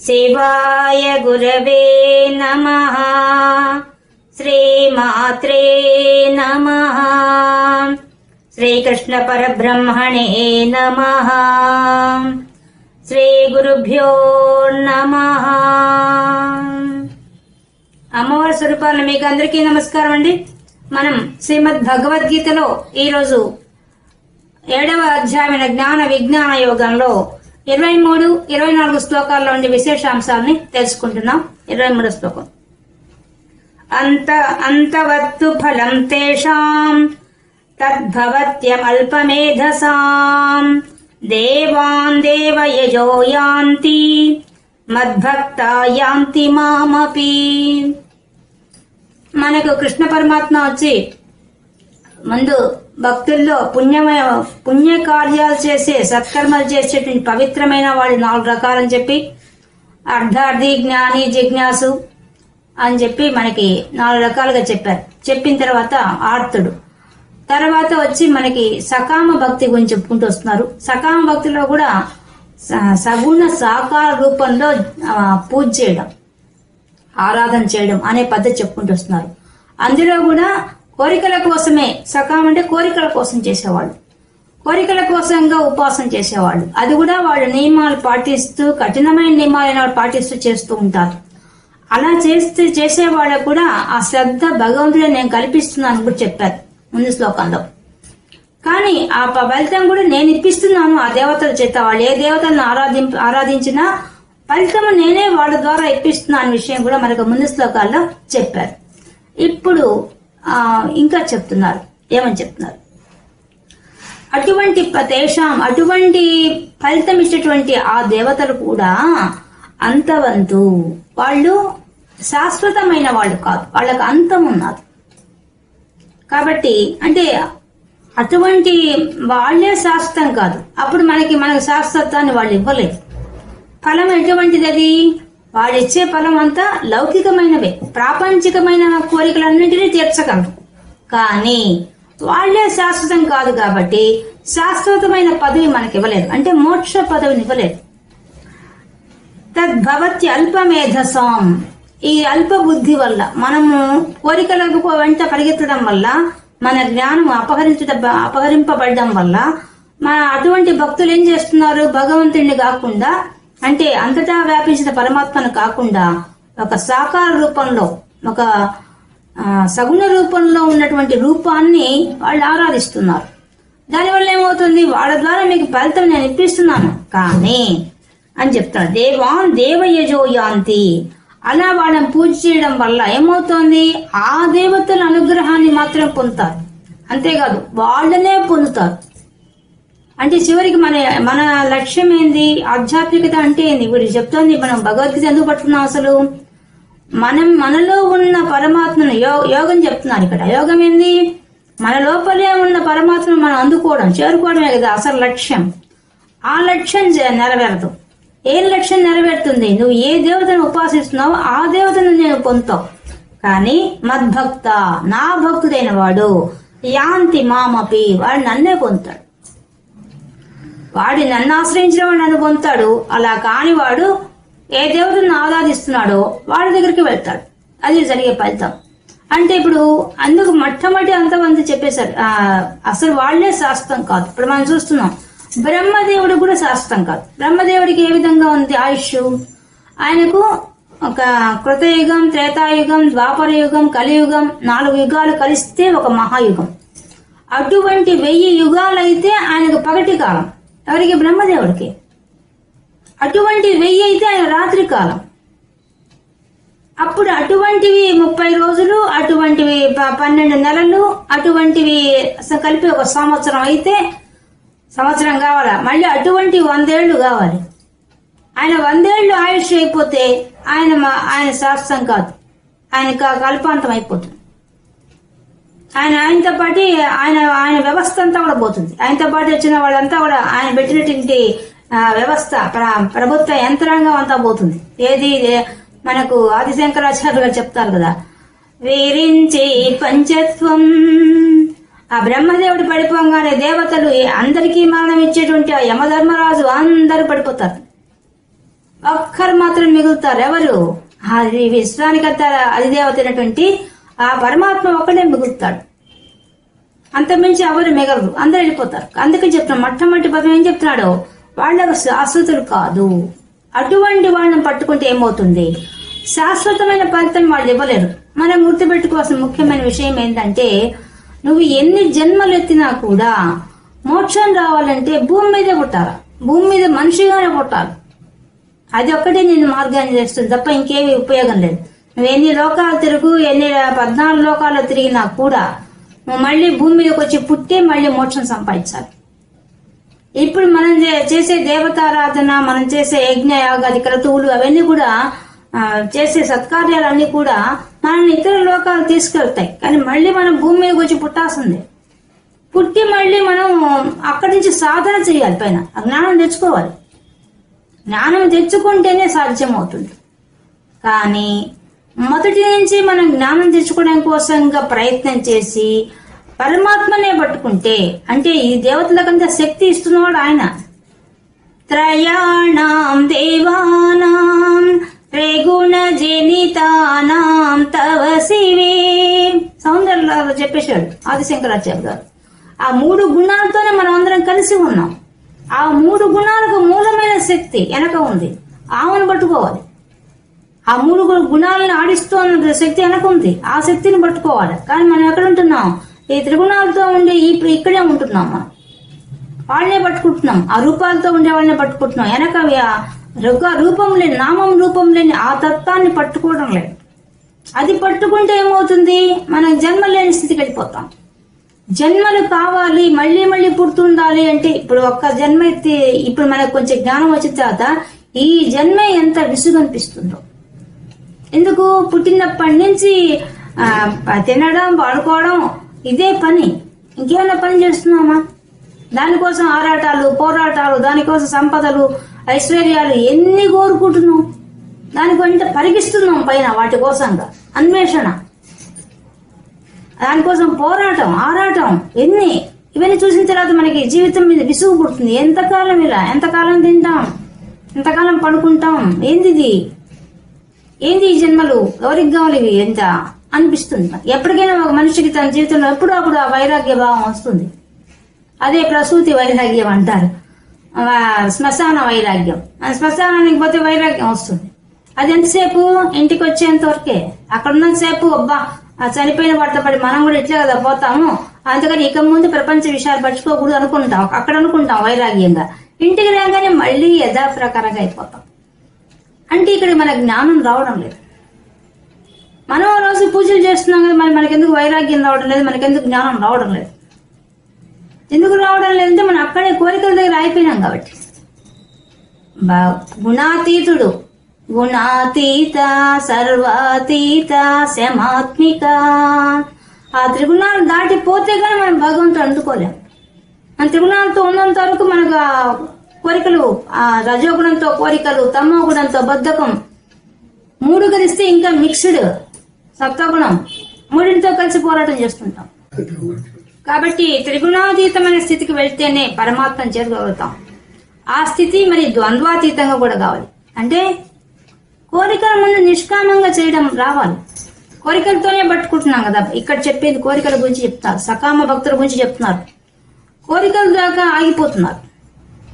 శివాయ గురవే నమ శ్రీమాత్రే నమ శ్రీకృష్ణ పరబ్రహ్మణే నమ శ్రీ గురుభ్యో నమ అమ్మవారి స్వరూపాలను మీకు అందరికీ నమస్కారం అండి. మనం శ్రీమద్ భగవద్గీతలో ఈరోజు ఏడవ అధ్యాయమైన జ్ఞాన విజ్ఞాన యోగంలో ఇరవై మూడు ఇరవై నాలుగు శ్లోకాల్లో ఉండే విశేషాంశాలని తెలుసుకుంటున్నాం. ఇరవై మూడో శ్లోకం. అంత అంతవత్తు ఫలం తేషాం తద్భవత్యమల్పమేధసాం. దేవాన్ దేవయజో యాంతి మద్భక్త యాంతి మామపి. మనకు కృష్ణ పరమాత్మ వచ్చి ముందు భక్తుల్లో పుణ్యమైన పుణ్య కార్యాలు చేసే సత్కర్మలు చేసేటువంటి పవిత్రమైన వాళ్ళు నాలుగు రకాలని చెప్పి అర్ధార్థి జ్ఞాని జిజ్ఞాసు అని చెప్పి మనకి నాలుగు రకాలుగా చెప్పారు. చెప్పిన తర్వాత ఆర్తుడు. తర్వాత వచ్చి మనకి సకామ భక్తి గురించి చెప్పుకుంటూ వస్తున్నారు. సకామ భక్తిలో కూడా స- సగుణ సాకార రూపంలో పూజ చేయడం ఆరాధన చేయడం అనే పద్ధతి చెప్పుకుంటూ వస్తున్నారు. అందులో కూడా కోరికల కోసమే సకాం అంటే కోరికల కోసం చేసేవాళ్ళు. కోరికల కోసంగా ఉపాసన చేసేవాళ్ళు. అది కూడా వాళ్ళు నియమాలు పాటిస్తూ కఠినమైన నియమాలను వాళ్ళు పాటిస్తూ చేస్తూ ఉంటారు. అలా చేస్తే చేసే వాళ్ళకు కూడా ఆ శ్రద్ధ భగవంతుడే నేను కల్పిస్తున్నాను కూడా చెప్పారు ముందు శ్లోకంలో. కానీ ఆ ప- ఫలితం కూడా నేను ఇప్పిస్తున్నాను ఆ దేవతల చేత. వాళ్ళు ఏ దేవతలను ఆరాధి ఆరాధించినా ఫలితం నేనే వాళ్ళ ద్వారా ఇప్పిస్తున్నాను అనే విషయం కూడా మనకు ముందు శ్లోకాల్లో చెప్పారు. ఇప్పుడు ఇంకా చెప్తున్నారు. ఏమని చెప్తున్నారు? అటువంటి ప్రదేశం అటువంటి ఫలితం ఇచ్చేటువంటి ఆ దేవతలు కూడా అంతవంతు వాళ్ళు శాశ్వతమైన వాళ్ళు కాదు. వాళ్ళకు అంతం ఉన్నది కాబట్టి అంటే అటువంటి వాళ్ళే శాశ్వతం కాదు. అప్పుడు మనకి మనకి శాశ్వతాన్ని వాళ్ళు ఇవ్వలేదు. ఫలం ఎటువంటిది అది? వాళ్ళు ఇచ్చే ఫలం అంతా లౌకికమైనవే. ప్రాపంచికమైన కోరికలన్నింటినీ తీర్చగలరు కానీ వాళ్ళే శాశ్వతం కాదు కాబట్టి శాశ్వతమైన పదవి మనకి ఇవ్వలేదు అంటే మోక్ష పదవిని ఇవ్వలేదు తద్భవతి అల్పమేధసాం. ఈ అల్ప బుద్ధి వల్ల మనము కోరికలకు వెంట పరిగెత్తడం వల్ల మన జ్ఞానం అపహరించడం అపహరింపబడడం వల్ల మన అటువంటి భక్తులు ఏం చేస్తున్నారు? భగవంతుడిని కాకుండా అంటే అంతటా వ్యాపించిన పరమాత్మను కాకుండా ఒక సాకార రూపంలో ఒక సగుణ రూపంలో ఉన్నటువంటి రూపాన్ని వాళ్ళు ఆరాధిస్తున్నారు. దానివల్ల ఏమవుతుంది? వాళ్ళ ద్వారా మీకు ఫలితం నేను ఇప్పిస్తున్నాను. కానీ అని చెప్తాడు దేవాన్ దేవయజో యాంతి. అలా వాళ్ళని పూజ చేయడం వల్ల ఏమవుతోంది? ఆ దేవతల అనుగ్రహాన్ని మాత్రం పొందుతారు. అంతేకాదు వాళ్ళనే పొందుతారు. అంటే చివరికి మన మన లక్ష్యం ఏంది? ఆధ్యాత్మికత అంటే ఏంది? ఇప్పుడు చెప్తోంది మనం భగవద్గీత ఎందుకు పట్టుకున్నాం అసలు? మనం మనలో ఉన్న పరమాత్మను యో- యోగం చెప్తున్నారు ఇక్కడ. యోగం ఏంది? మన లోపలే ఉన్న పరమాత్మను మనం అందుకోవడం చేరుకోవడమే కదా అసలు లక్ష్యం. ఆ లక్ష్యం జ- నెరవేరదు. ఏం లక్ష్యం నెరవేరుతుంది? నువ్వు ఏ దేవతను ఉపాసిస్తున్నావో ఆ దేవతను నేను పొందుతావు కానీ మద్భక్త నా భక్తుడైన వాడు యాంతి మామపి వాడు నన్నే పొందుతాడు. వాడి నన్ను ఆశ్రయించిన వాడు నన్ను పొందుతాడు. అలా కాని వాడు ఏ దేవుడిని ఆరాధిస్తున్నాడో వాడి దగ్గరికి వెళ్తాడు. అది జరిగే ఫలితం. అంటే ఇప్పుడు అందుకు మొట్టమొదటి అంతమంది చెప్పేశారు. అసలు వాళ్ళే శాస్త్రం కాదు. ఇప్పుడు మనం చూస్తున్నాం బ్రహ్మదేవుడు కూడా శాస్త్రం కాదు. బ్రహ్మదేవుడికి ఏ విధంగా ఉంది ఆయుష్? ఆయనకు ఒక కృతయుగం త్రేతాయుగం ద్వాపర యుగం కలియుగం నాలుగు యుగాలు కలిస్తే ఒక మహాయుగం. అటువంటి వెయ్యి యుగాలైతే ఆయనకు పగటి కాలం. ఎవరికి? బ్రహ్మదేవుడికి. అటువంటి వెయ్యి అయితే ఆయన రాత్రి కాలం. అప్పుడు అటువంటివి ముప్పై రోజులు అటువంటివి ప- పన్నెండు నెలలు అటువంటివి కలిపి ఒక సంవత్సరం అయితే సంవత్సరం కావాలా? మళ్ళీ అటువంటి వందేళ్ళు కావాలి. ఆయన వందేళ్ళు ఆయుష్ అయిపోతే ఆయన మా- ఆయన శాస్త్రం కాదు. ఆయన కల్పాంతం అయిపోతుంది. ఆయన ఆయనతో పాటు ఆయన ఆయన వ్యవస్థ అంతా కూడా పోతుంది. ఆయనతో పాటు వచ్చిన వాళ్ళంతా కూడా ఆయన పెట్టినటువంటి వ్యవస్థ ప్రభుత్వ యంత్రాంగం అంతా పోతుంది. ఏది మనకు ఆదిశంకరాచార్యులు గారు చెప్తారు కదా వీరించి పంచత్వం ఆ బ్రహ్మదేవుడు పడిపోగానే దేవతలు అందరికీ మరణం ఇచ్చేటువంటి ఆ యమధర్మరాజు అందరూ పడిపోతారు. ఒక్కరు మాత్రం మిగులుతారు ఎవరు? అది విశ్వానికంత అధిదేవతైనటువంటి ఆ పరమాత్మ ఒక్కడే మిగులుతాడు. అంతమించి ఎవరు మిగలరు. అందరు వెళ్ళిపోతారు. అందుకని చెప్తున్నాం మొట్టమొదటి పదం ఏం చెప్తున్నాడో? వాళ్ళకు శాశ్వతులు కాదు. అటువంటి వాళ్ళని పట్టుకుంటే ఏమవుతుంది? శాశ్వతమైన ఫలితం వాళ్ళు ఇవ్వలేరు. మనం గుర్తుపెట్టుకోవాల్సిన ముఖ్యమైన విషయం ఏంటంటే నువ్వు ఎన్ని జన్మలు ఎత్తినా కూడా మోక్షం రావాలంటే భూమి మీదే పుట్టాలి. భూమి మీద మనిషిగానే పుట్టాలి. అది ఒక్కటే నేను మార్గాన్ని చేస్తుంది తప్ప ఇంకేమీ ఉపయోగం లేదు. నువ్వు ఎన్ని లోకాలు తిరుగు ఎన్ని పద్నాలుగు లోకాలు తిరిగినా కూడా నువ్వు మళ్ళీ భూమి మీదకి వచ్చి పుట్టే మళ్ళీ మోక్షం సంపాదించాలి. ఇప్పుడు మనం చేసే దేవతారాధన మనం చేసే యజ్ఞ యాగాది క్రతువులు అవన్నీ కూడా చేసే చేసే సత్కార్యాలన్నీ కూడా మనల్ని ఇతర లోకాలు తీసుకెళ్తాయి. కానీ మళ్ళీ మనం భూమి మీదకి వచ్చి పుట్టాల్సిందే. పుట్టి మళ్ళీ మనం అక్కడి నుంచి సాధన చేయాలి పైన. జ్ఞానం తెచ్చుకోవాలి. జ్ఞానం తెచ్చుకుంటేనే సాధ్యం అవుతుంది కానీ మొదటి నుంచి మనం జ్ఞానం తెచ్చుకోవడం కోసంగా ప్రయత్నం చేసి పరమాత్మనే పట్టుకుంటే అంటే ఈ దేవతలకంతా శక్తి ఇస్తున్నవాడు ఆయన. త్రయాణం దేవానాం త్రిగుణ జనితానాం తవ శివే. సౌందర్యలాగా చెప్పేశాడు ఆదిశంకరాచార్య గారు. ఆ మూడు గుణాలతోనే మనం అందరం కలిసి ఉన్నాం. ఆ మూడు గుణాలకు మూలమైన శక్తి వెనక ఉంది. ఆమెను పట్టుకోవాలి. ఆ మూడు గుణాలను ఆడిస్తూ ఉన్న శక్తి వెనక ఉంది. ఆ శక్తిని పట్టుకోవాలి. కానీ మనం ఎక్కడ ఉంటున్నాం? ఈ త్రిగుణాలతో ఉండే ఇప్పుడు ఇక్కడే ఉంటున్నాం మనం. వాళ్ళనే పట్టుకుంటున్నాం. ఆ రూపాలతో ఉండే వాళ్ళనే పట్టుకుంటున్నాం. వెనక రుగ- రూపం లేని నామం రూపం లేని ఆ తత్వాన్ని పట్టుకోవడం లేదు. అది పట్టుకుంటే ఏమవుతుంది? మనం జన్మ లేని స్థితికి వెళ్ళిపోతాం. జన్మలు కావాలి మళ్ళీ మళ్ళీ పుడుతుండాలి అంటే ఇప్పుడు ఒక్క జన్మ ఎత్తి ఇప్పుడు మనకు కొంచెం జ్ఞానం వచ్చిన తర్వాత ఈ జన్మ ఎంత విసుగు అనిపిస్తుందో ఎందుకు? పుట్టినప్పటి నుంచి తినడం పడుకోవడం ఇదే పని. ఇంకేమైనా పని చేస్తున్నామా దానికోసం ఆరాటాలు పోరాటాలు దానికోసం సంపదలు ఐశ్వర్యాలు ఎన్ని కోరుకుంటున్నాం దానికంటే పరిగిస్తున్నాం పైన వాటి కోసంగా. అన్వేషణ. దానికోసం పోరాటం ఆరాటం ఎన్ని? ఇవన్నీ చూసిన తర్వాత మనకి జీవితం మీద విసుగు పుడుతుంది. ఎంతకాలం ఇలా? ఎంతకాలం తింటాం? ఎంతకాలం పడుకుంటాం? ఏందిది? ఏంది ఈ జన్మలు? ఎవరికి కావాలి ఇవి? ఎంత? అనిపిస్తుంది ఎప్పటికైనా ఒక మనిషికి తన జీవితంలో ఎప్పుడో అప్పుడు ఆ వైరాగ్య భావం వస్తుంది. అదే ప్రసూతి వైరాగ్యం అంటారు. శ్మశాన వైరాగ్యం. శ్మశానానికి పోతే వైరాగ్యం వస్తుంది. అది ఎంతసేపు? ఇంటికి వచ్చేంత వరకే. అక్కడ ఉన్నంతసేపు అబ్బా చనిపోయిన వాడితో పడి మనం కూడా ఇట్లే కదా పోతాము. అందుకని ఇక ముందు ప్రపంచ విషయాలు పట్టుకోకూడదు అనుకుంటాం. అక్కడ అనుకుంటాం వైరాగ్యంగా. ఇంటికి రాగానే మళ్ళీ యథాప్రకారంగా అయిపోతాం. అంటే ఇక్కడ మన జ్ఞానం రావడం లేదు. మనం రోజు పూజలు చేస్తున్నాం కదా మరి మనకెందుకు వైరాగ్యం రావడం లేదు మనకెందుకు జ్ఞానం రావడం లేదు? ఎందుకు రావడం లేదంటే మనం అక్కడే కోరికల దగ్గర అయిపోయినాం కాబట్టి. బా- గుణాతీతుడు గుణాతీత సర్వాతీత శమాత్మిక ఆ త్రిగుణాలు దాటిపోతే కానీ మనం భగవంతుడు అందుకోలేం. ఆ త్రిగుణాలతో ఉన్నంత వరకు మనకు కోరికలు ఆ రజోగుణంతో కోరికలు తమో గుణంతో బద్ధకం. మూడు కలిస్తే ఇంకా మిక్స్డ్ సప్తగుణం మూడింటితో కలిసి పోరాటం చేస్తుంటాం. కాబట్టి త్రిగుణాతీతమైన స్థితికి వెళ్తేనే పరమాత్మను చేరుకోగలుగుతాం. ఆ స్థితి మరి ద్వంద్వాతీతంగా కూడా కావాలి. అంటే కోరికల ముందు నిష్కామంగా చేయడం రావాలి. కోరికలతోనే పట్టుకుంటున్నాం కదా. ఇక్కడ చెప్పేది కోరికల గురించి చెప్తారు సకామ భక్తుల గురించి చెప్తున్నారు. కోరికల దాకా ఆగిపోతున్నారు.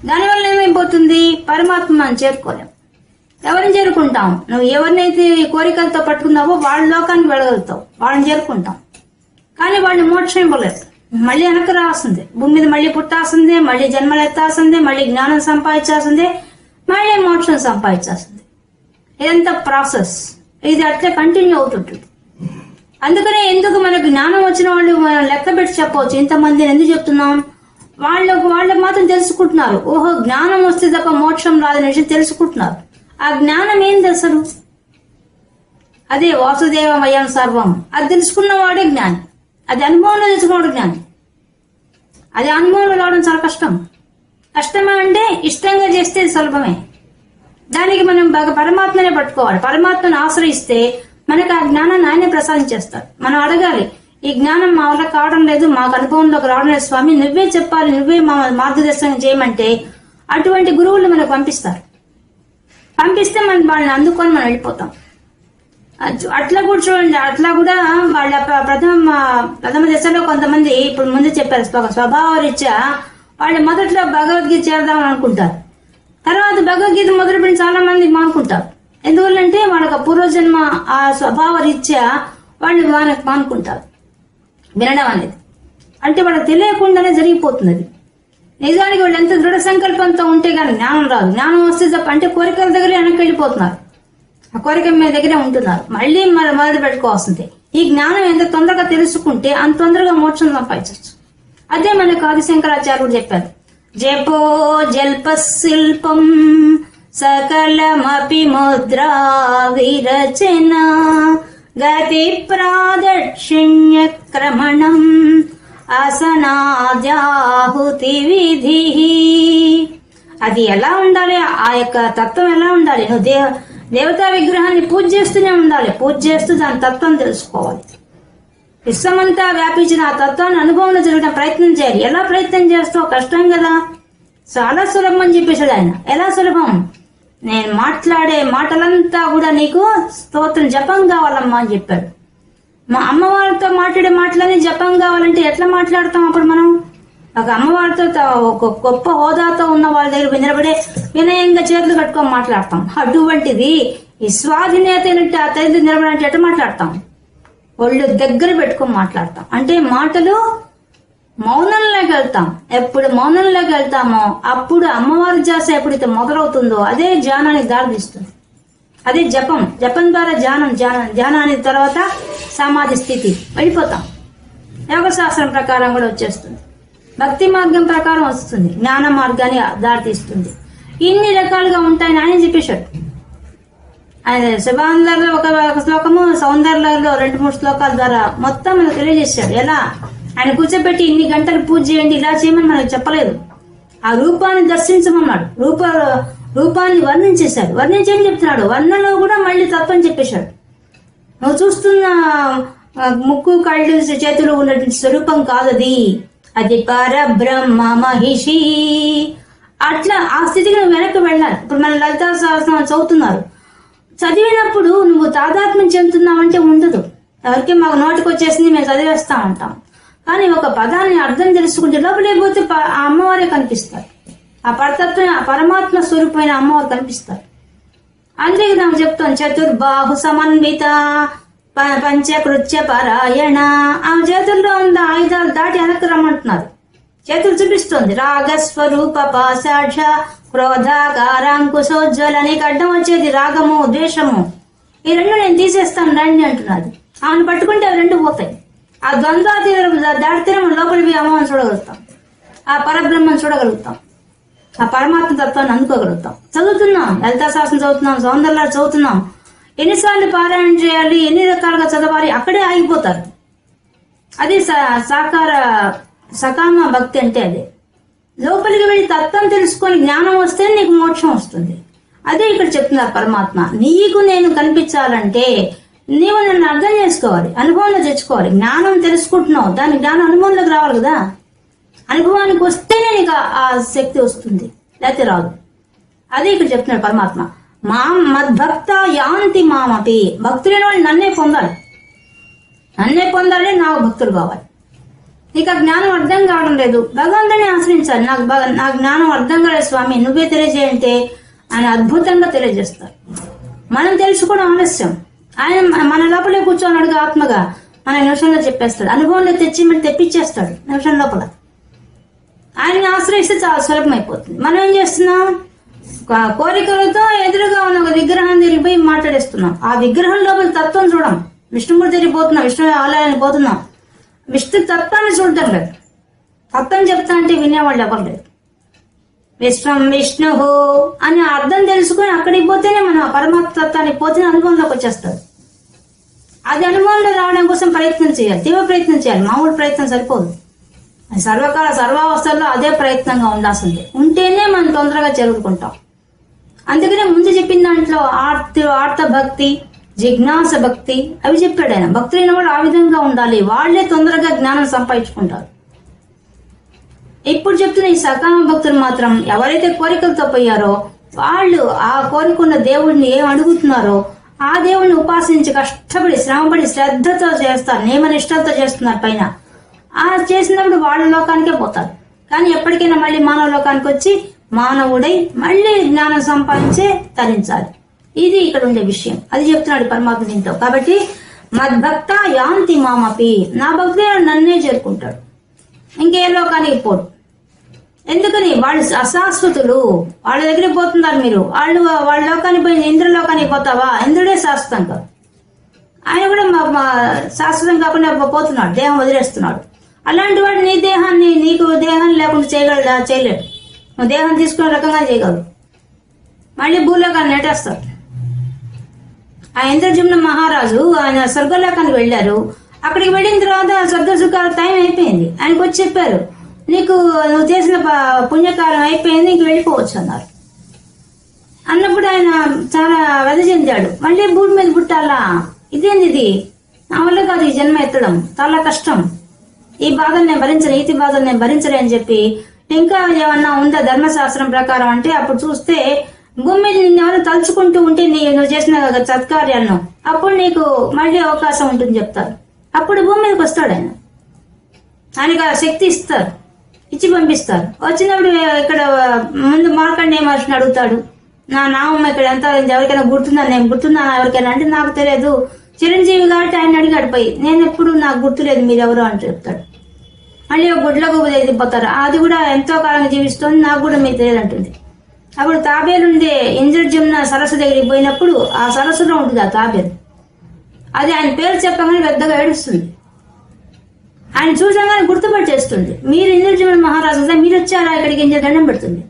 దానివల్ల ఏమైపోతుంది? పరమాత్మ మనం చేరుకోలేం. ఎవరిని చేరుకుంటాం? నువ్వు ఎవరినైతే కోరికలతో పట్టుకున్నావో వాళ్ళ లోకానికి వెళ్ళగలుగుతావు. వాళ్ళని చేరుకుంటాం. కానీ వాళ్ళని మోక్షం ఇవ్వలేదు మళ్ళీ వెనక్కి రావాల్సిందే. భూమి మీద మళ్ళీ పుట్టాల్సిందే మళ్ళీ జన్మలు ఎత్తాల్సిందే మళ్ళీ జ్ఞానం సంపాదించాల్సిందే మళ్ళీ మోక్షం సంపాదించాల్సిందే. ఇదంతా ప్రాసెస్. ఇది అట్లే కంటిన్యూ అవుతుంటుంది. అందుకనే ఎందుకు మనకు జ్ఞానం వచ్చిన వాళ్ళు మనం లెక్క పెట్టి చెప్పవచ్చు ఇంతమందిని ఎందుకు చెప్తున్నాం? వాళ్ళకు వాళ్ళకి మాత్రం తెలుసుకుంటున్నారు. ఓహో జ్ఞానం వస్తే తప్ప మోక్షం రాదని విషయం తెలుసుకుంటున్నారు. ఆ జ్ఞానం ఏం తెలుసరు? అదే వాసుదేవమయం సర్వం. అది తెలుసుకున్నవాడే జ్ఞాని. అది అనుభవంలో తెలుసుకున్నవాడు జ్ఞాని. అది అనుభవంలో రావడం చాలా కష్టం. కష్టమే అంటే ఇష్టంగా చేస్తే సులభమే. దానికి మనం బాగా పరమాత్మనే పట్టుకోవాలి. పరమాత్మను ఆశ్రయిస్తే మనకు ఆ జ్ఞానాన్ని ఆయనే ప్రసాదించేస్తాడు. మనం అడగాలి ఈ జ్ఞానం మా వల్ల కావడం లేదు మాకు అనుభవంలోకి రావడం లేదు. స్వామి నువ్వే చెప్పాలి నువ్వే మా మార్గదర్శనం చేయమంటే అటువంటి గురువులు మనకు పంపిస్తారు. పంపిస్తే మనం వాళ్ళని అందుకొని మనం వెళ్ళిపోతాం. అట్లా కూడా చూడండి అట్లా కూడా వాళ్ళ ప్రథమ ప్రథమ దశలో కొంతమంది ఇప్పుడు ముందు చెప్పారు స్వభావ రీత్యా వాళ్ళు మొదట్లో భగవద్గీత చేరదామని అనుకుంటారు. తర్వాత భగవద్గీత మొదలుపెట్టి చాలా మంది మానుకుంటారు. ఎందువల్లంటే వాళ్ళ పూర్వజన్మ ఆ స్వభావ రీత్యా వాళ్ళు మానకు మానుకుంటారు. వినడం అనేది. అంటే వాళ్ళకి తెలియకుండానే జరిగిపోతుంది అది నిజానికి వాళ్ళు ఎంత దృఢ సంకల్పంతో ఉంటే కానీ జ్ఞానం రాదు. జ్ఞానం వస్తే తప్ప అంటే కోరికల దగ్గర వెనక్కి వెళ్ళిపోతున్నారు ఆ కోరిక మీ దగ్గరే ఉంటున్నారు. మళ్ళీ మరి మొదలు పెట్టుకోవాల్సిందే. ఈ జ్ఞానం ఎంత తొందరగా తెలుసుకుంటే అంత తొందరగా మోక్షం సంపాదించవచ్చు. అదే మనకు ఆదిశంకరాచార్యుడు చెప్పారు జపో జల్ప శిల్పం సకలమపి ముద్రా విరచన గతి ప్రాదక్షిణ్య క్రమణం విధి అది ఎలా ఉండాలి? ఆ యొక్క తత్వం ఎలా ఉండాలి? నువ్వు దేవ దేవతా విగ్రహాన్ని పూజ చేస్తూనే ఉండాలి. పూజ చేస్తూ దాని తత్వం తెలుసుకోవాలి. విశ్వమంతా వ్యాపించిన ఆ తత్వాన్ని అనుభవంలో జరగడం ప్రయత్నం చేయాలి. ఎలా ప్రయత్నం చేస్తావు? కష్టం కదా. చాలా సులభం అని చెప్పేసాడు ఆయన. ఎలా సులభం? నేను మాట్లాడే మాటలంతా కూడా నీకు స్తోత్రం జపం కావాలమ్మా అని చెప్పాడు. మా అమ్మవారితో మాట్లాడే మాటలన్నీ జపం కావాలంటే ఎట్లా మాట్లాడతాం అప్పుడు మనం? ఒక అమ్మవారితో త- ఒక గొప్ప హోదాతో ఉన్న వాళ్ళ దగ్గర నిలబడే వినయంగా చేతులు కట్టుకొని మాట్లాడతాం. అటువంటిది ఈ స్వాధీనత అయినట్టు ఆ తల్లి నిలబడంటే ఎట్లా మాట్లాడతాం? ఒళ్ళు దగ్గర పెట్టుకొని మాట్లాడతాం. అంటే మాటలు మౌనంలోకి వెళ్తాం ఎప్పుడు మౌనంలోకి వెళ్తామో అప్పుడు అమ్మవారి జాస ఎప్పుడైతే మొదలవుతుందో అదే ధ్యానానికి దారితీస్తుంది. అదే జపం. జపం ద్వారా ధ్యానం ధ్యానం ధ్యానానికి తర్వాత సమాధి స్థితి వెళ్ళిపోతాం. యోగ శాస్త్రం ప్రకారం కూడా వచ్చేస్తుంది. భక్తి మార్గం ప్రకారం వస్తుంది. జ్ఞాన మార్గాన్ని దారితీస్తుంది. ఇన్ని రకాలుగా ఉంటాయని ఆయన చెప్పేశాడు. ఆయన శుభాంధర్లో ఒక శ్లోకము సౌందర్యలో రెండు మూడు శ్లోకాల ద్వారా మొత్తం తెలియజేశాడు. ఎలా? ఆయన కూర్చోబెట్టి ఇన్ని గంటలు పూజ చేయండి ఇలా చేయమని మనకు చెప్పలేదు. ఆ రూపాన్ని దర్శించమన్నాడు. రూప రూపాన్ని వర్ణించేశాడు. వర్ణించేమి చెప్తున్నాడు? వర్ణలో కూడా మళ్ళీ తప్పని చెప్పేశాడు. నువ్వు చూస్తున్న ముక్కు కళ్ళు చేతులు ఉన్నటువంటి స్వరూపం కాదది. అది పరబ్రహ్మ మహిషి. అట్లా ఆ స్థితికి నువ్వు వెనక్కి వెళ్ళాలి. ఇప్పుడు మన లలితా సహస్రం చదువుతున్నారు. చదివినప్పుడు నువ్వు తాదాత్మ్యం చెందుతున్నావంటే ఉండదు. ఎవరికి మాకు నోటికి వచ్చేసింది మేము చదివేస్తా ఉంటాం. కానీ ఒక పదాన్ని అర్థం తెలుసుకుంటే లోపలేకపోతే ప- ఆ అమ్మవారే కనిపిస్తారు. ఆ పరతత్వం ఆ పరమాత్మ స్వరూపమైన అమ్మవారు కనిపిస్తారు. అందుకే నాకు చెప్తాను చతుర్బాహు సమన్విత ప- పంచకృత్య పరాయణ. ఆమె చేతుల్లో ఉన్న ఆయుధాలు దాటి వెనక్కి రమ్మంటున్నారు. చేతులు చూపిస్తుంది రాగస్వరూప పాశాఢ క్రోధాకారాంకుశోజ్వల నీకు అడ్డం వచ్చేది రాగము ద్వేషము. ఈ రెండు నేను తీసేస్తాను రండి అంటున్నది ఆమెను పట్టుకుంటే అవి రెండు పోతాయి. ఆ ద్వంద్వాతీతం దాటితేనే మనం లోపలికి అమ్మని చూడగలుగుతాం. ఆ పరబ్రహ్మను చూడగలుగుతాం. ఆ పరమాత్మ తత్వాన్ని అందుకోగలుగుతాం. చదువుతున్నాం. లలితా శాస్త్రం చదువుతున్నాం. సౌందర్యాలు చదువుతున్నాం. ఎన్నిసార్లు పారాయణ చేయాలి ఎన్ని రకాలుగా చదవాలి అక్కడే ఆగిపోతారు. అది సాకార సకామ భక్తి అంటే అదే. లోపలికి వెళ్ళి తత్వం తెలుసుకొని జ్ఞానం వస్తే నీకు మోక్షం వస్తుంది. అదే ఇక్కడ చెప్తున్నారు పరమాత్మ. నీకు నేను కనిపించాలంటే నీవు నన్ను అర్థం చేసుకోవాలి అనుభవంలో తెచ్చుకోవాలి జ్ఞానం తెలుసుకుంటున్నావు దాని జ్ఞానం అనుభవంలోకి రావాలి కదా? అనుభవానికి వస్తేనే నీకు ఆ- శక్తి వస్తుంది లేకపోతే రాదు. అదే ఇక్కడ చెప్తున్నాడు పరమాత్మ. మా మద్భక్త యాంతి మామపి. భక్తులైన వాళ్ళు నన్నే పొందాలి. నన్నే పొందాలి నాకు భక్తులు కావాలి. నీకు ఆ జ్ఞానం అర్థం కావడం లేదు. భగవంతుని ఆశ్రయించాలి. నాకు భగ- నా జ్ఞానం అర్థం కాలేదు స్వామి నువ్వే తెలియజేయంటే ఆయన అద్భుతంగా తెలియజేస్తారు. మనం తెలుసుకోవడం ఆలస్యం. ఆయన మన- మన లోపలే కూర్చోన్నాడు ఆత్మగా మన నిమిషంలో చెప్పేస్తాడు. అనుభవంలో తెచ్చి మరి తెప్పించేస్తాడు నిమిషం లోపల. ఆయన్ని ఆశ్రయిస్తే చాలా సులభం మనం ఏం చేస్తున్నాం? కోరికలతో ఎదురుగా ఉన్న ఒక విగ్రహం తిరిగిపోయి మాట్లాడేస్తున్నాం. ఆ విగ్రహం లోపల తత్వం చూడం. విష్ణుమూర్తి దగ్గరికి పోతున్నాం విష్ణు ఆలయానికి పోతున్నాం. విష్ణు తత్వాన్ని చూడటం లేదు. తత్వం చెప్తా అంటే వినేవాళ్ళు ఎవరు లేదు విశ్వం విష్ణు అని అర్థం తెలుసుకొని అక్కడికి పోతేనే మనం ఆ పరమాత్మ పోతేనే అనుభవంలోకి వచ్చేస్తారు అది అనుభవంలో రావడం కోసం ప్రయత్నం చేయాలి తీవ్ర ప్రయత్నం చేయాలి. మామూలు ప్రయత్నం సరిపోదు. సర్వకాల సర్వావస్థల్లో అదే ప్రయత్నంగా ఉండాల్సిందే. ఉంటేనే మనం తొందరగా చేరుకుంటాం అందుకనే ముందు చెప్పిన దాంట్లో ఆర్తి ఆర్త భక్తి జిజ్ఞాస భక్తి అవి చెప్పాడు ఆయన. భక్తులైన వాళ్ళు ఆ విధంగా ఉండాలి. వాళ్ళే తొందరగా జ్ఞానం సంపాదించుకుంటారు. ఇప్పుడు చెప్తున్న ఈ సకామ భక్తులు మాత్రం ఎవరైతే కోరికలతో పోయారో వాళ్ళు ఆ కోరుకున్న దేవుడిని ఏం అడుగుతున్నారో ఆ దేవుడిని ఉపాసించి కష్టపడి శ్రమపడి శ్రద్ధతో చేస్తారు నియమనిష్టలతో చేస్తున్నారు పైన. ఆ చేసినప్పుడు వాళ్ళ లోకానికే పోతారు. కానీ ఎప్పటికైనా మళ్ళీ మానవ లోకానికి వచ్చి మానవుడై మళ్ళీ జ్ఞానం సంపాదించే తరించాలి. ఇది ఇక్కడ ఉండే విషయం. అది చెప్తున్నాడు పరమాత్మ దీంతో. కాబట్టి మద్భక్త యాంతి మామపి. నా భక్తుడు నన్నే చేరుకుంటాడు. ఇంకే లోకానికి పోడు. ఎందుకని వాళ్ళు అశాశ్వతులు? వాళ్ళ దగ్గర పోతున్నారు మీరు. వాళ్ళు వాళ్ళ లోకానికి పోయి ఇంద్రలోకానికి పోతావా? ఇంద్రుడే శాశ్వతం కాదు ఆయన కూడా మా- శాశ్వతం కాకుండా పోతున్నాడు దేహం వదిలేస్తున్నాడు. అలాంటి వాడు నీ దేహాన్ని నీకు దేహం లేకుండా చేయగలడా? చేయలేడు. నువ్వు దేహం తీసుకునే రకంగా చేయగలవు. మళ్ళీ భూలోకాన్ని నెట్టేస్తాడు. ఆ ఇంద్రజుమ్న మహారాజు ఆయన స్వర్గలోకానికి వెళ్ళారు. అక్కడికి వెళ్ళిన తర్వాత స్వర్గ సుఖాల టైం అయిపోయింది ఆయనకు వచ్చి చెప్పారు నీకు నువ్వు చేసిన పుణ్యకారం అయిపోయింది నీకు వెళ్ళిపోవచ్చు అన్నారు. అన్నప్పుడు ఆయన చాలా వెద చెందాడు. మళ్ళీ భూమి మీద పుట్టాలా? ఇదేంది ఇది? నా వల్ల కాదు ఈ జన్మ ఎత్తడం. చాలా కష్టం. ఈ బాధను నేను భరించలే ఈతి బాధను నేను భరించలే అని చెప్పి ఇంకా ఏమన్నా ఉందా ధర్మశాస్త్రం ప్రకారం అంటే అప్పుడు చూస్తే భూమి మీద నిన్ను ఎవరు తలుచుకుంటూ ఉంటే నీ నువ్వు చేసిన సత్కార్యాలను అప్పుడు నీకు మళ్ళీ అవకాశం ఉంటుంది చెప్తారు. అప్పుడు భూమి మీదకి వస్తాడు ఆయన. ఆయనకు ఆ శక్తి ఇస్తారు. ఇచ్చి పంపిస్తారు. వచ్చినప్పుడు ఇక్కడ ముందు మార్కండి మహర్షిని అడుగుతాడు? నా నామం ఇక్కడ ఎంత ఎవరికైనా గుర్తుందా? నేను గుర్తుందా ఎవరికైనా? అంటే నాకు తెలియదు. చిరంజీవి కాబట్టి ఆయన అడిగాడు పోయి నేను ఎప్పుడు నాకు గుర్తులేదు మీరెవరు అని చెప్తాడు. మళ్ళీ ఒక గుడ్లకు వెళ్ళిపోతారు అది కూడా ఎంతో కాలం జీవిస్తుంది నాకు కూడా మీకు తెలియదంటుంది అప్పుడు తాబేలుండే ఇంద్రజమున సరస్సు దగ్గరికి పోయినప్పుడు ఆ సరస్సులో ఉంటుంది ఆ తాబేలు. అది ఆయన పేరు చెప్పగానే పెద్దగా ఏడుస్తుంది. ఆయన చూసగానే గుర్తుపట్టేస్తుంది మీరు ఇంద్రజమున మహారాజు కదా మీరు వచ్చారా? ఇక్కడికి ఇంజ దండం పెడుతుంది.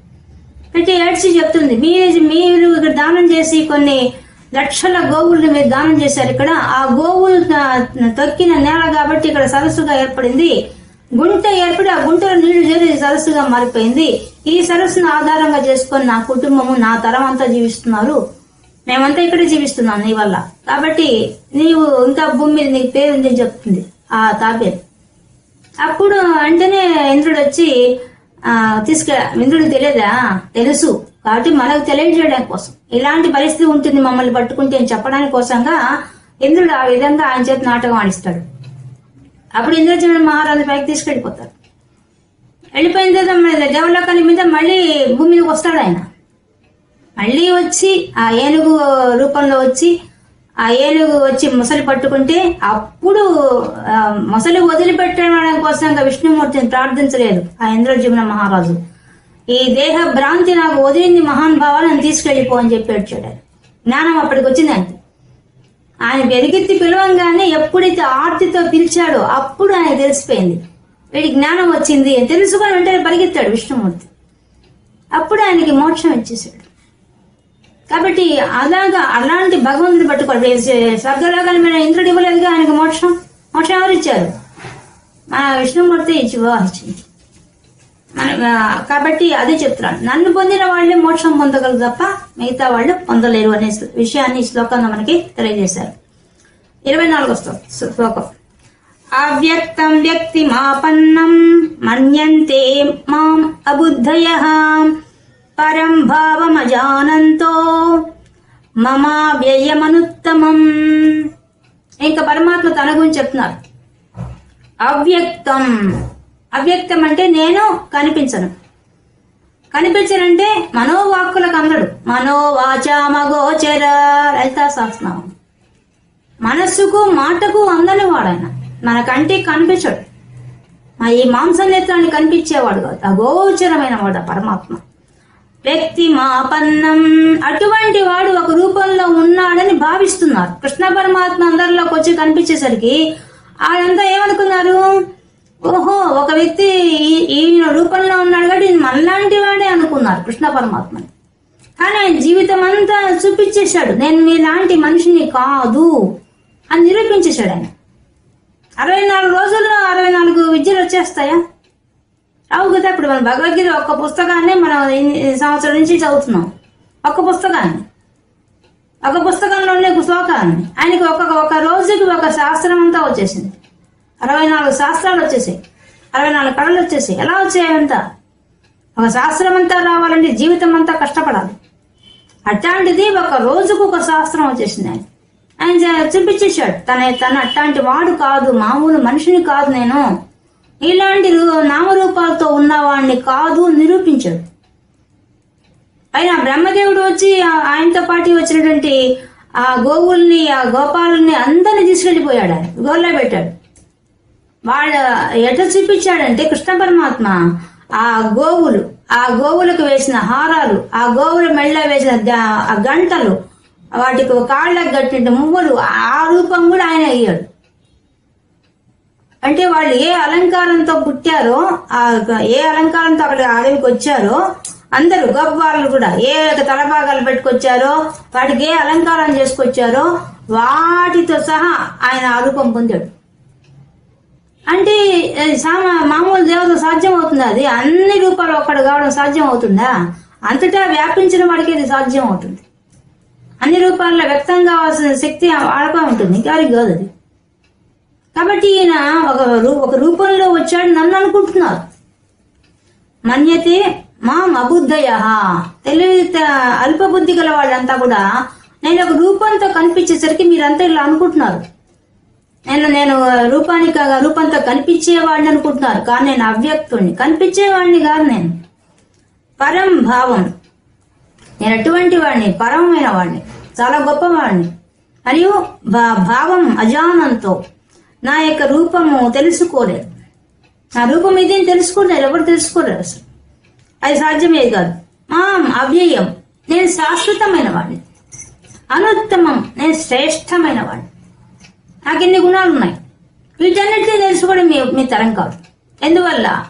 పెట్టి ఏడ్చి చెప్తుంది మీరు మీరు ఇక్కడ దానం చేసి కొన్ని లక్షల గోవుల్ని మీరు దానం చేశారు ఇక్కడ. ఆ గోవులు తొక్కిన నేల కాబట్టి ఇక్కడ సరస్సుగా ఏర్పడింది. గుంట ఏర్పడి ఆ గుంటలో నీళ్ళు చేరి సరస్సుగా మారిపోయింది. ఈ సరస్సును ఆధారంగా చేసుకొని నా కుటుంబము నా తరం అంతా జీవిస్తున్నారు. మేమంతా ఇక్కడే జీవిస్తున్నాం నీ వల్ల. కాబట్టి నీవు ఇంకా భూమి మీద నీకు పేరు ఉందని చెప్తుంది. ఆ తాబేలు. అప్పుడు అంటేనే ఇంద్రుడు వచ్చి తీసుకెళ్ ఇంద్రుడు ఇంద్రుడికి తెలియదా? తెలుసు. కాబట్టి మనకు తెలియజేయడం కోసం. ఇలాంటి పరిస్థితి ఉంటుంది మమ్మల్ని పట్టుకుంటే అని చెప్పడానికి కోసంగా ఇంద్రుడు ఆ విధంగా ఆయన చేతి నాటకం ఆడిస్తాడు. అప్పుడు ఇంద్రజనుడు మహారాజు పైకి తీసుకెళ్ళిపోతారు వెళ్ళిపోయిన తర్వాత మన మీద మళ్ళీ భూమి మీదకి వస్తాడు ఆయన. మళ్ళీ వచ్చి ఆ ఏనుగు రూపంలో వచ్చి ఆ ఏనుగు వచ్చి ముసలి పట్టుకుంటే అప్పుడు మొసలి ముసలి వదిలిపెట్టడం కోసం విష్ణుమూర్తిని ప్రార్థించలేదు ఆ ఇంద్రజీవన మహారాజు. ఈ దేహ భ్రాంతి నాకు వదిలింది మహాన్ భావాలను తీసుకెళ్ళిపో అని చెప్పి ఏడ్చాడు జ్ఞానం అప్పటికి వచ్చింది ఆయన ఆయన వెలిగెత్తి పిలవంగానే ఎప్పుడైతే ఆర్తితో పిలిచాడో అప్పుడు ఆయన తెలిసిపోయింది. వీడికి జ్ఞానం వచ్చింది అని తెలుసుకొని వెంటనే పరిగెత్తాడు విష్ణుమూర్తి. అప్పుడు ఆయనకి మోక్షం ఇచ్చేసాడు కాబట్టి అలాగా అలాంటి భగవంతుని పట్టుకోవాలి. స్వర్గలోకాన్ని మన ఇంద్రుడు ఇవ్వలేదుగా ఆయనకు మోక్షం? మోక్షం ఎవరు ఇచ్చారు మన విష్ణుమూర్తి ఇచ్చి వివాహించింది మన కాబట్టి అదే చెప్తున్నాను నన్ను పొందిన వాళ్ళే మోక్షం పొందగలరు తప్ప మిగతా వాళ్ళు పొందలేరు అనే విషయాన్ని ఈ శ్లోకంలో మనకి తెలియజేశారు. ఇరవై నాలుగో శ్లోకం. అవ్యక్తం వ్యక్తి మాపన్నం మన్యంతే మాం అబుద్ధయ పరం భావమజానంతో మమా వ్యయమనుత్తమం ఇంకా పరమాత్మ తన గురించి చెప్తున్నారు. అవ్యక్తం. అవ్యక్తం అంటే నేను కనిపించను. కనిపించనంటే మనోవాక్కులకు అందడు. మనోవాచామగోచర లలితా సహస్రనామం. మనస్సుకు మాటకు అందని వాడాయన. మన కంటికి కనిపించడు. మా ఈ మాంస నేత్రాన్ని కనిపించేవాడు కాదు. అగోచరమైన వాడు ఆ పరమాత్మ. వ్యక్తి మాపన్నం అటువంటి వాడు ఒక రూపంలో ఉన్నాడని భావిస్తున్నారు. కృష్ణ పరమాత్మ అందరిలోకి వచ్చి కనిపించేసరికి ఆడంతా ఏమనుకున్నారు? ఓహో ఒక వ్యక్తి ఈయన రూపంలో ఉన్నాడు కాబట్టి ఈయన మనలాంటి వాడే అనుకున్నారు కృష్ణ పరమాత్మని కానీ ఆయన జీవితం అంతా చూపించేశాడు. నేను మీలాంటి మనిషిని కాదు అని నిరూపించేశాడు ఆయన. అరవై నాలుగు రోజుల్లో అరవై నాలుగు విద్యలు వచ్చేస్తాయా? రావు కదా ఇప్పుడు మనం భగవద్గీత ఒక్క పుస్తకాన్ని మనం సంవత్సరం నుంచి చదువుతున్నాం? ఒక్క పుస్తకాన్ని. ఒక పుస్తకంలోనే ఒక శ్లోకాన్ని. ఆయనకి ఒక్కొక్క ఒక రోజుకి ఒక శాస్త్రం అంతా వచ్చేసింది. అరవై నాలుగు శాస్త్రాలు వచ్చేసాయి. అరవై నాలుగు కళలు వచ్చేసాయి. ఎలా వచ్చాయి అంతా? ఒక శాస్త్రం అంతా రావాలంటే జీవితం అంతా కష్టపడాలి. అట్లాంటిది ఒక రోజుకు ఒక శాస్త్రం వచ్చేసింది ఆయన. ఆయన చ- చూపించేశాడు. తన తన అట్లాంటి వాడు కాదు మామూలు మనిషిని కాదు నేను. ఇలాంటి రూ- నామరూపాలతో ఉన్నవాడిని కాదు నిరూపించాడు. ఆయన బ్రహ్మదేవుడు వచ్చి ఆయనతో పాటు వచ్చినటువంటి ఆ గోవుల్ని ఆ గోపాలని అందరిని తీసుకెళ్ళిపోయాడు ఆయన. గోల్లో పెట్టాడు. వాళ్ళ ఎట్లా చూపించాడంటే కృష్ణ పరమాత్మ ఆ గోవులు ఆ గోవులకు వేసిన హారాలు ఆ గోవుల మెళ్ళ వేసిన గంటలు వాటికి కాళ్ళకు కట్టిన మువ్వలు ఆ రూపం కూడా ఆయన అయ్యాడు. అంటే వాళ్ళు ఏ అలంకారంతో పుట్టారో ఆ ఏ అలంకారంతో అక్కడ అడవికి వచ్చారో అందరూ గొప్పవాళ్ళు కూడా ఏ తలభాగాలు పెట్టుకొచ్చారో వాటికి ఏ అలంకారం చేసుకొచ్చారో వాటితో సహా ఆయన ఆరూపం రూపం పొందాడు. అంటే సామా మామూలు దేవత సాధ్యం అవుతుందా అది? అన్ని రూపాలు ఒక్కడు కావడం సాధ్యం అవుతుందా అంతటా వ్యాపించిన వాడికి ఇది సాధ్యం అవుతుంది అన్ని రూపాల్లో వ్యక్తం కావాల్సిన శక్తి ఆడపా ఉంటుంది. ఇంకెవరికి కాదు అది. కాబట్టి ఈయన ఒక రూ- ఒక రూపంలో వచ్చాడు నన్ను అనుకుంటున్నారు. మన్యతే మా అబుద్ధయ. తెలివి అల్పబుద్ధి గల వాళ్ళంతా కూడా నేను ఒక రూపంతో కనిపించేసరికి మీరంతా ఇలా అనుకుంటున్నారు. నేను నేను రూపానికి రూపంతో కనిపించేవాడిని అనుకుంటున్నారు. కానీ నేను అవ్యక్తుడిని కనిపించేవాడిని కాదు నేను. పరం భావం. నేను అటువంటి వాడిని పరమైన వాడిని. చాలా గొప్పవాడిని. మరియు భా- భావం అజానంతో. నా యొక్క రూపము తెలుసుకోలేదు. నా రూపం ఇదేం తెలుసుకోలేరు ఎవరు తెలుసుకోలేరు అసలు? అది సాధ్యమేది కాదు. మాం అవ్యయం. నేను శాశ్వతమైన వాడిని. అనుత్తమం. నేను శ్రేష్టమైన వాడిని. నాకు ఎన్ని గుణాలు ఉన్నాయి? వీటన్నిటిని తెలుసుకోవడం మీ మీ తరం కాదు. ఎందువల్ల?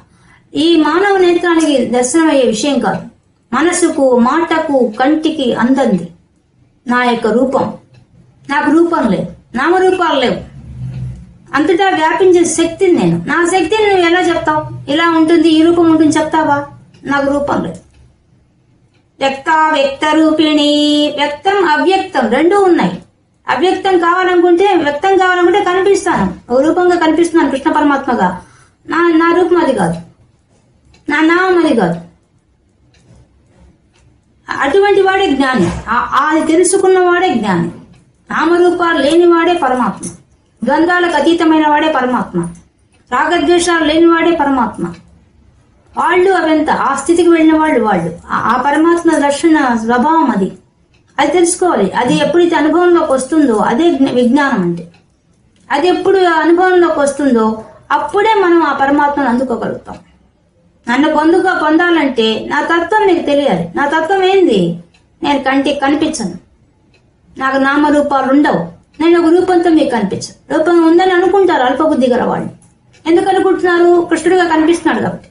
ఈ మానవ నేత్రానికి దర్శనమయ్యే విషయం కాదు. మనసుకు మాటకు కంటికి అందంది. నా యొక్క రూపం. నాకు రూపం లేదు. నామరూపాలు లేవు. అంతటా వ్యాపించే శక్తిని నేను. నా శక్తిని నువ్వు ఎలా చెప్తావు? ఇలా ఉంటుంది ఈ రూపం ఉంటుంది చెప్తావా? నాకు రూపం లేదు. వ్యక్త వ్యక్త రూపిణి వ్యక్తం అవ్యక్తం రెండూ ఉన్నాయి. అవ్యక్తం కావాలనుకుంటే వ్యక్తం కావాలనుకుంటే కనిపిస్తాను. ఒక రూపంగా కనిపిస్తున్నాను కృష్ణ పరమాత్మగా. నా నా రూపం అది కాదు. నా నామం అది కాదు. అటువంటి వాడే జ్ఞాని. అది తెలుసుకున్న వాడే జ్ఞాని. నామరూపాలు లేనివాడే పరమాత్మ. ద్వంద్వాలకు అతీతమైన వాడే పరమాత్మ. రాగద్వేషాలు లేనివాడే పరమాత్మ. వాళ్ళు అవంత ఆ స్థితికి వెళ్ళిన వాళ్ళు వాళ్ళు. ఆ- పరమాత్మ దర్శన స్వభావం అది. అది తెలుసుకోవాలి. అది ఎప్పుడైతే అనుభవంలోకి వస్తుందో అదే విజ్ఞానం అంటే. అది ఎప్పుడు అనుభవంలోకి వస్తుందో అప్పుడే మనం ఆ పరమాత్మను అందుకోగలుగుతాం. నన్ను పొందుగా పొందాలంటే నా తత్వం నీకు తెలియాలి. నా తత్వం ఏంది? నేను కంటికి కనిపించను. నాకు నామరూపాలు ఉండవు నేను ఒక రూపంతో మీకు కనిపించను. రూపం ఉందని అనుకుంటారు అల్పబుద్ధి గల వాళ్ళు. ఎందుకు అనుకుంటున్నారు? కృష్ణుడిగా కనిపిస్తున్నాడు కాబట్టి.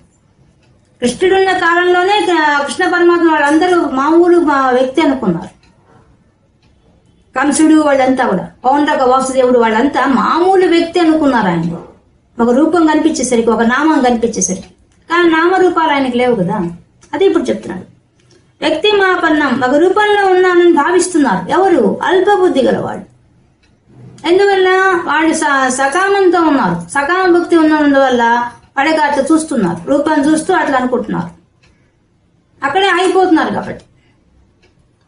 కృష్ణుడున్న కాలంలోనే కృష్ణ పరమాత్మ వాళ్ళందరూ మామూలు మా వ్యక్తి అనుకున్నారు. కంసుడు వాళ్ళంతా కూడా పౌండ్రక వాసుదేవుడు వాళ్ళంతా మామూలు వ్యక్తి అనుకున్నారు ఆయన. ఒక రూపం కనిపించేసరికి ఒక నామం కనిపించేసరికి. కానీ నామరూపాలు ఆయనకి లేవు కదా. అది ఇప్పుడు చెప్తున్నాడు. వ్యక్తి మాపన్నం ఒక రూపంలో ఉన్నానని భావిస్తున్నారు ఎవరు? అల్పబుద్ధి గలవాడు ఎందువల్ల? వాళ్ళు స- సకామంతో ఉన్నారు. సకామ భక్తి ఉన్నందువల్ల వాళ్ళకి అట్లా చూస్తున్నారు. రూపాన్ని చూస్తూ అట్లా అనుకుంటున్నారు. అక్కడే ఆగిపోతున్నారు కాబట్టి.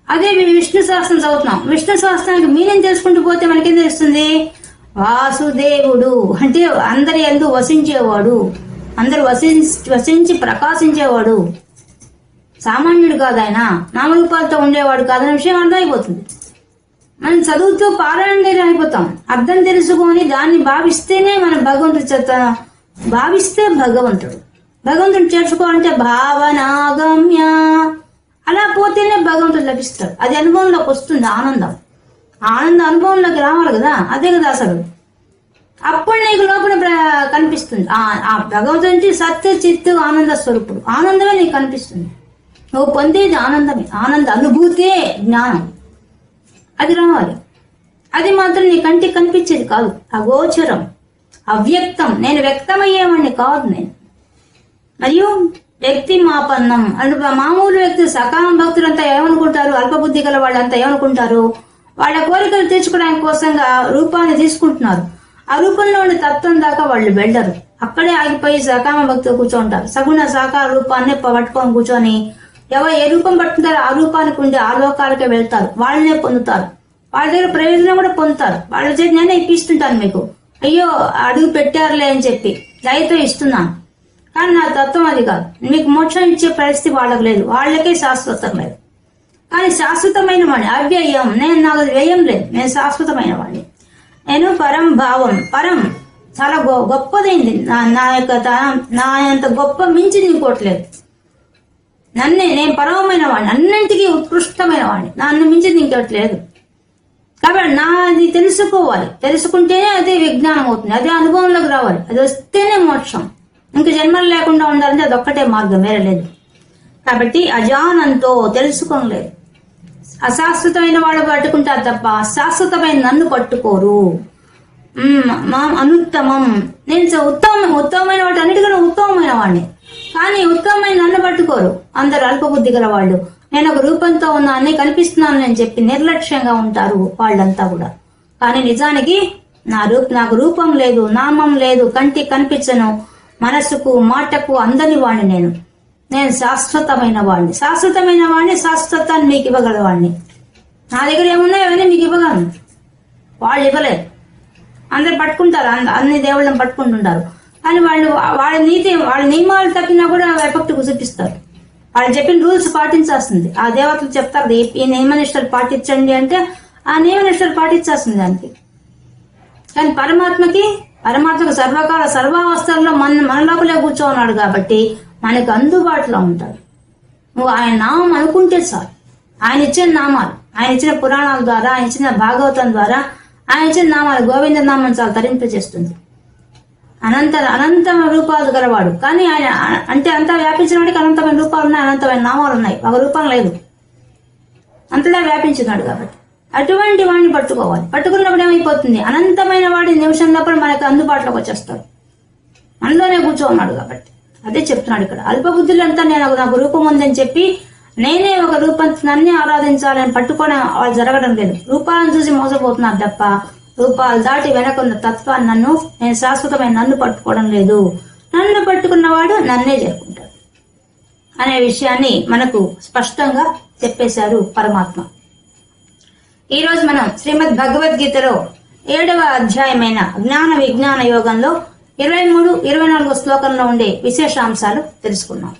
అదే విష్ణు సహస్రం చదువుతున్నాం. విష్ణు సహస్రానికి మీనింగ్ తెలుసుకుంటూ పోతే మనకేం తెలుస్తుంది? వాసుదేవుడు. అంటే అందరి ఎందు వసించేవాడు. అందరు వసించి వసించి ప్రకాశించేవాడు. సామాన్యుడు కాదు ఆయన. నామరూపాలతో ఉండేవాడు కాదనే విషయం అర్థమైపోతుంది. మనం చదువుతూ పారాయణ అయిపోతాం. అర్థం తెలుసుకొని దాన్ని భావిస్తేనే మనం భగవంతుడి చేత భావిస్తే భగవంతుడు. భగవంతుడు చేర్చుకోవాలంటే భావనాగమ్య. అలా పోతేనే భగవంతుడు లభిస్తాడు. అది అనుభవంలోకి వస్తుంది ఆనందం. ఆనందం అనుభవంలోకి రావాలి కదా? అదే కదా అసలు. అప్పుడు నీకు లోపల కనిపిస్తుంది. ఆ భగవంతుడి సత్తు చిత్తు ఆనంద స్వరూపుడు. ఆనందమే నీకు కనిపిస్తుంది. నువ్వు పొందేది ఆనందమే. ఆనంద అనుభూతే జ్ఞానం. అది రావాలి. అది మాత్రం నీ కంటికి కనిపించేది కాదు. అగోచరం. అవ్యక్తం. నేను వ్యక్తమయ్యేవాడిని కాదు నేను. మరియు వ్యక్తి మాపన్నం అంటే మామూలు వ్యక్తి సకామ భక్తులంతా ఏమనుకుంటారు? అల్పబుద్ధి గల వాళ్ళంతా ఏమనుకుంటారు? వాళ్ళ కోరికలు తీర్చుకోవడానికి కోసంగా రూపాన్ని తీసుకుంటున్నారు. ఆ రూపంలో ఉండే తత్వం దాకా వాళ్ళు వెళ్ళరు. అక్కడే ఆగిపోయి సకామ భక్తులు కూర్చోంటారు సగుణ సాకార రూపాన్ని పట్టుకొని కూర్చొని ఎవరు ఏ రూపం పడుతుంటారో ఆ రూపానికి ఉండే ఆ లోకాలకే వెళ్తారు. వాళ్ళనే పొందుతారు. వాళ్ళ దగ్గర ప్రయోజనం కూడా పొందుతారు. వాళ్ళ చేతి నేనే ఇప్పిస్తుంటాను మీకు. అయ్యో అడుగు పెట్టారులే అని చెప్పి దయతో ఇస్తున్నాను. కానీ నా తత్వం అది కాదు. మీకు మోక్షం ఇచ్చే పరిస్థితి వాళ్ళకి లేదు. వాళ్ళకే శాశ్వతం లేదు. కానీ శాశ్వతమైన వాడిని అవ్యయం నేను నాకు వ్యయం లేదు. నేను శాశ్వతమైన వాడిని. నేను పరం భావం పరం. చాలా గొ గొప్పదైంది. నా నా యొక్క నా అంత గొప్ప మించి ఇంకోట్లేదు నన్నే నేను పరమమైన వాడిని అన్నింటికీ ఉత్కృష్టమైన వాడిని. నన్ను మించింది ఇంకోటి లేదు కాబట్టి నాది తెలుసుకోవాలి. తెలుసుకుంటేనే అదే విజ్ఞానం అవుతుంది. అదే అనుభవంలోకి రావాలి. అది వస్తేనే మోక్షం. ఇంక జన్మలు లేకుండా ఉండాలంటే అదొక్కటే మార్గం వేరే లేదు. కాబట్టి అజానంతో తెలుసుకోలేదు. అశాశ్వతమైన వాళ్ళు పట్టుకుంటారు తప్ప శాశ్వతమైన నన్ను పట్టుకోరు. మా అనుత్తమం. నేను ఉత్తమ ఉత్తమం ఉత్తమమైన వాటి అన్నిటికన్నా ఉత్తమమైన వాడిని. కానీ ఉత్తమమైన నన్ను పట్టుకోరు. అందరు అల్పబుద్ధి గల వాళ్ళు నేను ఒక రూపంతో ఉన్న అన్ని కనిపిస్తున్నాను అని చెప్పి నిర్లక్ష్యంగా ఉంటారు వాళ్ళంతా కూడా. కానీ నిజానికి నా రూప నాకు రూపం లేదు నామం లేదు కంటి కనిపించను మనసుకు మాటకు అందని వాడిని నేను. నేను శాశ్వతమైన వాడిని శాశ్వతమైన వాడిని శాశ్వతాన్ని మీకు ఇవ్వగలవాడిని నా దగ్గర ఏమున్నాయో అవన్నీ మీకు ఇవ్వగలను. వాళ్ళు ఇవ్వలేరు అందరు పట్టుకుంటారు. అన్ని దేవుళ్ళని పట్టుకుంటుంటారు. కానీ వాళ్ళు వాళ్ళ నీతి వాళ్ళ నియమాలు తప్పినా కూడా ఎఫెక్ట్ చూపిస్తారు వాళ్ళు చెప్పిన రూల్స్ పాటించాల్సింది. ఆ దేవతలు చెప్తారు "ఈ- ఈ నియమనిష్టలు పాటించండి అంటే ఆ నియమనిష్టలు పాటించాల్సింది దానికి కానీ పరమాత్మకి పరమాత్మకు సర్వకాల సర్వావస్థల్లో మన మన లోపలే కూర్చోన్నాడు కాబట్టి మనకు అందుబాటులో ఉంటాడు. నువ్వు ఆయన నామం అనుకుంటే చాలు. ఆయన ఇచ్చిన నామాలు ఆయన ఇచ్చిన పురాణాల ద్వారా ఆయన ఇచ్చిన భాగవతం ద్వారా ఆయన ఇచ్చిన నామాలు గోవింద నామం చాలా తరింపజేస్తుంది. అనంత అనంత రూపాలు గలవాడు. కానీ ఆయన అంటే అంతా వ్యాపించిన వాడికి అనంతమైన రూపాలు ఉన్నాయి అనంతమైన నామాలు ఉన్నాయి. ఒక రూపం లేదు. అంతలా వ్యాపించినాడు కాబట్టి. అటువంటి వాడిని పట్టుకోవాలి. పట్టుకున్నప్పుడు ఏమైపోతుంది? అనంతమైన వాడి నిమిషం లోపల మనకు అందుబాటులోకి వచ్చేస్తాడు. మనలోనే కూర్చోన్నాడు కాబట్టి. అదే చెప్తున్నాడు ఇక్కడ. అల్పబుద్ధులు అంతా నేను ఒక- నాకు రూపం ఉందని చెప్పి నేనే ఒక రూపం నన్నే ఆరాధించాలని పట్టుకోవడం వాళ్ళు జరగడం లేదు. రూపాలను చూసి మోసపోతున్నారు తప్ప రూపాలు దాటి వెనకున్న తత్వాన్ని నన్ను నేను శాశ్వతమైన నన్ను పట్టుకోవడం లేదు. నన్ను పట్టుకున్నవాడు నన్నే చేరుకుంటాడు. అనే విషయాన్ని మనకు స్పష్టంగా చెప్పేశారు పరమాత్మ. ఈ రోజు మనం శ్రీమద్ భగవద్గీతలో ఏడవ అధ్యాయమైన జ్ఞాన విజ్ఞాన యోగంలో ఇరవై మూడు ఇరవై నాలుగో శ్లోకంలో ఉండే విశేషాంశాలు తెలుసుకున్నాం.